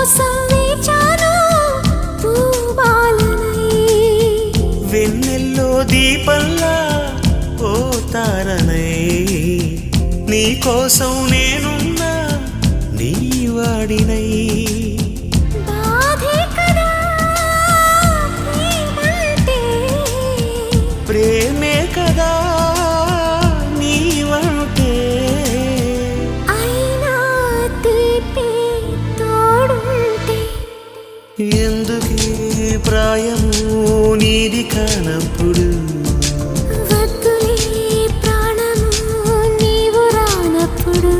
కోసం వేచాను వెన్నెల్లో దీపల్లా ఓ తారనై. నీ కోసం నేనున్నా నీ వాడినై. ఎందుకే ప్రాయము నీది కానప్పుడు? వద్దులే ప్రాణము నీవు రానప్పుడు.